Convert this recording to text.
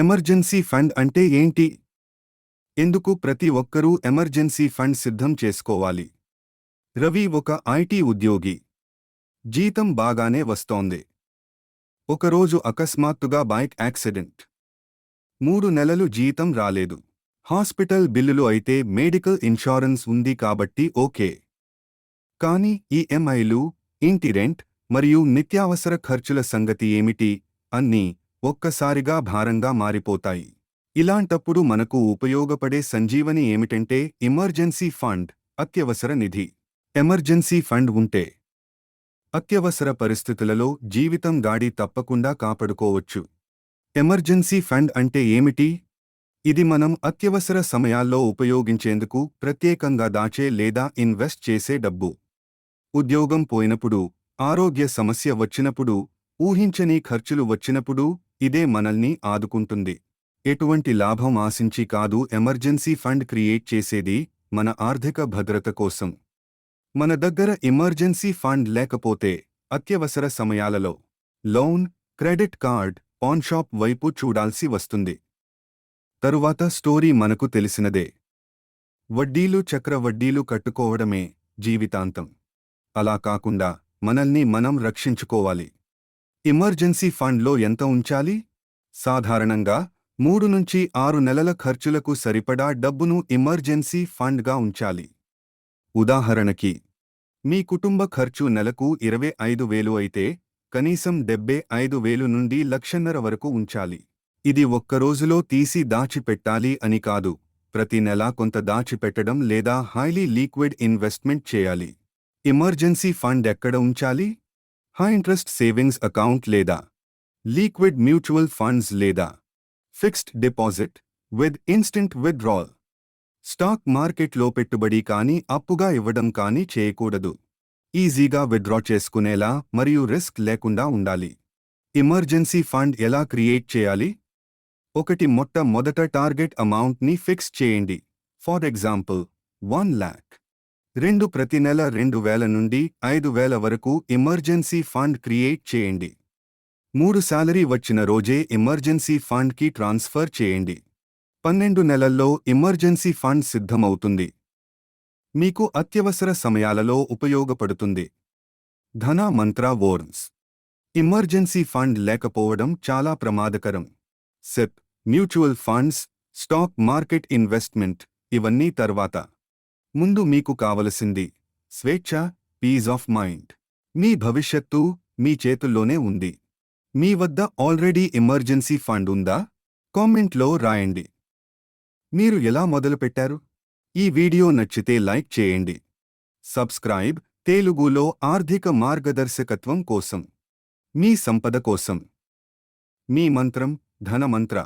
Emergency fund అంటే ఏంటి? ఎందుకు ప్రతి ఒక్కరూ ఎమర్జెన్సీ ఫండ్ సిద్ధం చేసుకోవాలి? రవి ఒక ఐటీ ఉద్యోగి. జీతం బాగానే వస్తోంది. ఒకరోజు అకస్మాత్తుగా బైక్ యాక్సిడెంట్. మూడు నెలలు జీతం రాలేదు. హాస్పిటల్ బిల్లులు అయితే మెడికల్ ఇన్షూరెన్స్ ఉంది కాబట్టి ఓకే. కానీ ఈఎంఐలు ఇంటి రెంట్ మరియు నిత్యావసర ఖర్చుల సంగతి ఏమిటి? అన్నీ ఒక్కసారిగా భారంగా మారిపోతాయి. ఇలాంటప్పుడు మనకు ఉపయోగపడే సంజీవని ఏమిటంటే ఎమర్జెన్సీ ఫండ్ అత్యవసర నిధి. ఎమర్జెన్సీ ఫండ్ ఉంటే అత్యవసర పరిస్థితులలో జీవితం గాడి తప్పకుండా కాపాడుకోవచ్చు. ఎమర్జెన్సీ ఫండ్ అంటే ఏమిటి? ఇది మనం అత్యవసర సమయాల్లో ఉపయోగించేందుకు ప్రత్యేకంగా దాచే లేదా ఇన్వెస్ట్ చేసే డబ్బు. ఉద్యోగం పోయినప్పుడు ఆరోగ్య సమస్య వచ్చినప్పుడు ఊహించని ఖర్చులు వచ్చినప్పుడు ఇదే మనల్ని ఆదుకుంటుంది. ఎటువంటి లాభం ఆశించి కాదు ఎమర్జెన్సీ ఫండ్ క్రియేట్ చేసేది మన ఆర్థిక భద్రత కోసం. మన దగ్గర ఎమర్జెన్సీ ఫండ్ లేకపోతే అత్యవసర సమయాలలో loan credit card pawn shop వైపు చూడాల్సి వస్తుంది. తరువాత స్టోరీ మనకు తెలిసినదే. వడ్డీలు చక్ర వడ్డీలు కట్టుకోవడమే జీవితాంతం. అలా కాకుండా మనల్ని మనం రక్షించుకోవాలి. ఎమర్జెన్సీ ఫండ్లో ఎంత ఉంచాలి? సాధారణంగా మూడు నుంచి ఆరు నెలల ఖర్చులకు సరిపడా డబ్బును ఎమర్జెన్సీ ఫండ్గా ఉంచాలి. ఉదాహరణకి మీ కుటుంబ ఖర్చు నెలకు ఇరవై ఐదు వేలు అయితే కనీసం డెబ్బై ఐదు వేలు నుండి లక్షన్నర వరకు ఉంచాలి. ఇది ఒక్క రోజులో తీసి దాచిపెట్టాలి అని కాదు ప్రతి నెలా కొంత దాచిపెట్టడం లేదా హైలీ లీక్విడ్ ఇన్వెస్ట్మెంట్ చేయాలి. ఎమర్జెన్సీ ఫండ్ ఎక్కడ ఉంచాలి? హై ఇంట్రెస్ట్ సేవింగ్స్ అకౌంట్ లేదా? లీక్విడ్ మ్యూచువల్ ఫండ్స్ లేదా? Fixed deposit with instant withdrawal. Stock మార్కెట్లో పెట్టుబడి కానీ అప్పుగా ఇవ్వడం కానీ చేయకూడదు. ఈజీగా విత్డ్రా చేసుకునేలా మరియు రిస్క్ లేకుండా ఉండాలి. ఎమర్జెన్సీ ఫండ్ ఎలా క్రియేట్ చేయాలి? ఒకటి మొట్ట మొదట టార్గెట్ అమౌంట్ని ఫిక్స్ చేయండి. For example one lakh. రెండు ప్రతి నెల రెండు వేల నుండి ఐదు వేల వరకు ఎమర్జెన్సీ ఫండ్ క్రియేట్ చేయండి. మూడు శాలరీ వచ్చిన రోజే ఎమర్జెన్సీ ఫండ్కి ట్రాన్స్ఫర్ చేయండి. పన్నెండు నెలల్లో ఎమర్జెన్సీ ఫండ్ సిద్ధమవుతుంది. మీకు అత్యవసర సమయాలలో ఉపయోగపడుతుంది. ధన మంత్ర వోర్న్స్ ఎమర్జెన్సీ ఫండ్ లేకపోవడం చాలా ప్రమాదకరం. SIP mutual funds stock market investment ఇవన్నీ తర్వాత. ముందు మీకు కావలసింది స్వేచ్ఛ పీజ్ ఆఫ్ మైండ్ మీ భవిష్యత్తు మీ చేతుల్లోనే ఉంది. మీ వద్ద ఆల్రెడీ ఎమర్జెన్సీ ఫండ్ ఉందా? కామెంట్లో రాయండి. మీరు ఎలా మొదలుపెట్టారు? ఈ వీడియో నచ్చితే లైక్ చేయండి. సబ్స్క్రైబ్ తెలుగులో ఆర్థిక మార్గదర్శకత్వం కోసం. మీ సంపద కోసం. మీ మంత్రం ధనమంత్ర.